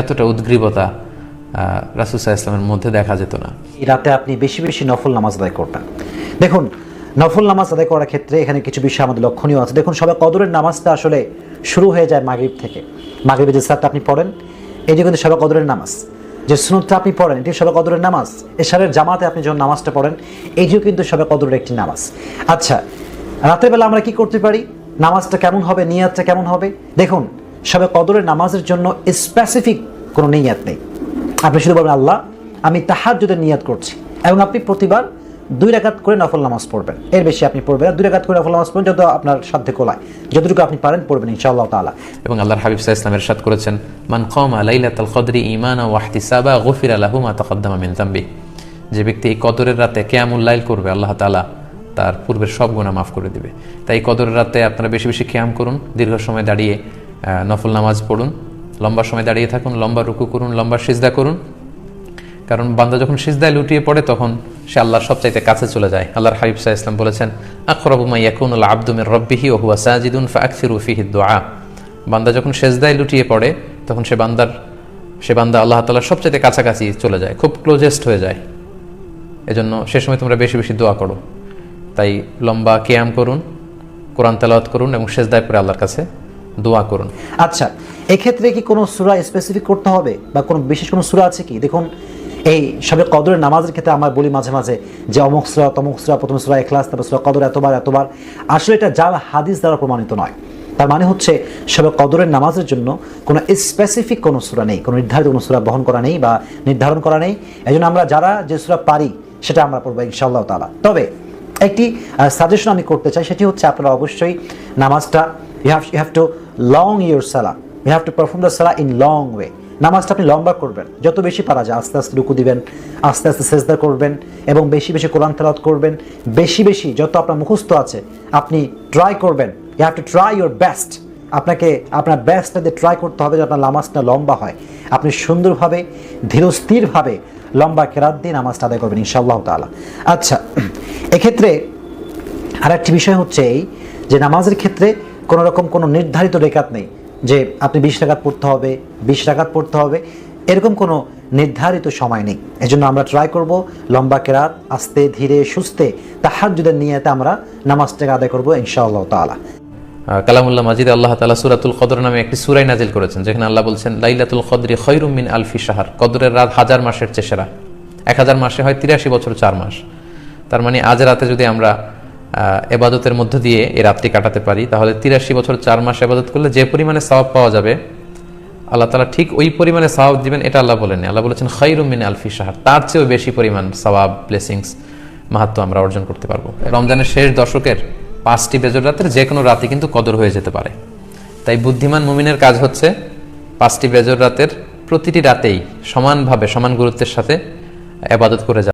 এতটা উদ্গ্রীবতা রাসুসাহ ইসলামের মধ্যে দেখা যেত না। এই রাতে আপনি বেশি বেশি নফল নামাজ আদায় করবেন দেখুন, নফল নামাজ আদায় করার ক্ষেত্রে এখানে কিছু বিষয় আমাদের লক্ষণীয় আছে। দেখুন সবাই কদরের নামাজটা আসলে শুরু হয়ে যায় মাগরিব থেকে। মাগরিবে যে সারটা আপনি পড়েন এটি কিন্তু সবাই কদরের নামাজ, যে সুনতটা আপনি পড়েন, এটি সবাই কদরের নামাজ। এশারের জামাতে আপনি যখন নামাজটা পড়েন, এটিও কিন্তু সবাই কদরের একটি নামাজ। আচ্ছা রাতের বেলা আমরা কি করতে পারি? নামাজটা কেমন হবে? নিয়াতটা কেমন হবে? দেখুন সবে কদরের নামাজের জন্য স্পেসিফিক কোনো নিয়াত নেই। আপনি শুধু বলবেন, আল্লাহ, আমি তাহার যদি নিয়াত করছি। এবং আপনি প্রতিবার দুই রাকাত করে নফল নামাজ পড়বেন। এর বেশি আপনি পড়বেন না। দুই রাকাত করে নফল নামাজ পড়বেন যত আপনার সাধ্যে কোলায় যতটুকু আপনি পারেন পড়বেন, ইনশাআল্লাহ তাআলা। এবং আল্লাহর হাবিব সাহা ইসলামের সাথ করেছেন, মান কমা লাইলাতাল কদরি ইমানা ওয়াহতিসাবা গফির আলাহু মা তাকদ্দামা মিন তাম্বি যে ব্যক্তি এই কদরের রাতে কেয়ামুল লাইল করবে, আল্লাহ তাআলা তার পূর্বের সব গুণা মাফ করে দিবে। তাই কদরের রাতে আপনারা বেশি বেশি কেয়াম করুন, দীর্ঘ সময় দাঁড়িয়ে নফল নামাজ পড়ুন, লম্বা সময় দাঁড়িয়ে থাকুন, লম্বা রুকু করুন, লম্বা সিজদা করুন। কারণ বান্দা যখন সিজদায় লুটিয়ে পড়ে, তখন সে আল্লাহর সবচাইতে কাছে চলে যায়। আল্লাহর হাবিব সাহা ইসলাম বলেছেন আকরবুমা ইয়াকুন আব্দুমের রব্বিহি ও সাজিদুন ফাকসির উফিহি বান্দা যখন সেজদায় লুটিয়ে পড়ে, তখন সে বান্দার, সে বান্দা আল্লাহ তাল্লাহর সবচাইতে কাছাকাছি চলে যায়, খুব ক্লোজেস্ট হয়ে যায়। এজন্য সে সময় তোমরা বেশি বেশি দোয়া করো। তাই লম্বা কেয়াম করুন, কোরআন তেলাওয়াত করুন এবং সেজদায় পরে আল্লাহর কাছে দোয়া করুন। আচ্ছা এক্ষেত্রে কি কোনো সুরা স্পেসিফিক করতে হবে? বা কোনো বিশেষ কোনো সুরা আছে কি? দেখুন, এই সবে কদরের নামাজের ক্ষেত্রে আমরা বলি মাঝে মাঝে যে অমুক সুরা, তমুক সুরা, প্রথম সুরা এখলাস তারপর সুরা কদর, এতবার এতবার। আসলে এটা জাল হাদিস দ্বারা প্রমাণিত নয়। তার মানে হচ্ছে, সবে কদরের নামাজের জন্য কোনো স্পেসিফিক কোনো সুরা নেই, কোনো নির্ধারিত কোনো সুরা বহন করা নেই বা নির্ধারণ করা নেই। এই জন্য আমরা যারা যে সুরা পারি, সেটা আমরা পড়ব ইনশাআল্লাহ তালা তবে একটি সাজেশন আমি করতে চাই, সেটি হচ্ছে আপনারা অবশ্যই নামাজটা you have you have to long your সালা you have to perform the সালা ইন লং ওয়ে নামাজটা আপনি লম্বা করবেন। যত বেশি পারা যায়, আস্তে আস্তে রুকু দিবেন, আস্তে আস্তে সেজদা করবেন এবং বেশি বেশি কোরআন তেলাওয়াত করবেন। বেশি বেশি যত আপনার মুখস্থ আছে, আপনি ট্রাই করবেন। You have to try your best আপনাকে, আপনার বেস্টটা দিয়ে ট্রাই করতে হবে যে আপনার নামাজটা লম্বা হয়। আপনি সুন্দরভাবে, ধীরস্থিরভাবে লম্বা কেরাত দিয়ে নামাজটা আদায় করবেন, ইনশাআল্লাহ তাআলা। আচ্ছা এক্ষেত্রে আর একটি বিষয় হচ্ছে এই যে, নামাজের ক্ষেত্রে কোনো রকম কোনো নির্ধারিত রেখাত নেই যে আপনি বিশ টাকাত পড়তে হবে বিশ টাকাত পড়তে হবে এরকম কোনো নির্ধারিত সময় নেই। এজন্য আমরা ট্রাই করব লম্বা কেরাত আস্তে ধীরে সুস্থে তাহার যদি নিয়েতে আমরা নামাজটাকে আদায় করব ইনশাআল্লাহ আহ, কালামুল্লাহ মাজিদ আল্লাহ তালা সুরাতুল কদর নামে একটি সুরাই নাজিল করেছেন যেখানে আল্লাহ বলছেন লাইলাতুল কদরি খৈরুম মিন আলফি সাহার কদরের রাত হাজার মাসের চেষেরা। এক হাজার মাসে হয় তিরাশি বছর চার মাস। তার মানে আজ রাতে যদি আমরা এবাদতের মধ্য দিয়ে এই রাতটি কাটাতে পারি। তাহলে তিরাশি বছর চার মাস এবাদত করলে যে পরিমাণে সওয়াব পাওয়া যাবে, আল্লাহ তালা ঠিক ওই পরিমাণে সওয়াব দিবেন, এটা আল্লাহ বলেন আল্লাহ বলেছেন খৈরুম মিন আলফি সাহার তার চেয়েও বেশি পরিমাণ সওয়াব ব্লেসিংস মাহাত্ম আমরা অর্জন করতে পারব। রমজানের শেষ দশকের পাঁচটি বেজর রাতের যে কোনো রাতে কিন্তু কদর হয়ে যেতে পারে। তাই বুদ্ধিমান মুমিনের কাজ হচ্ছে পাঁচটি বেজর রাতের প্রতিটি রাতেই সমানভাবে, সমান গুরুত্বের সাথে আবাদত করে যাওয়া।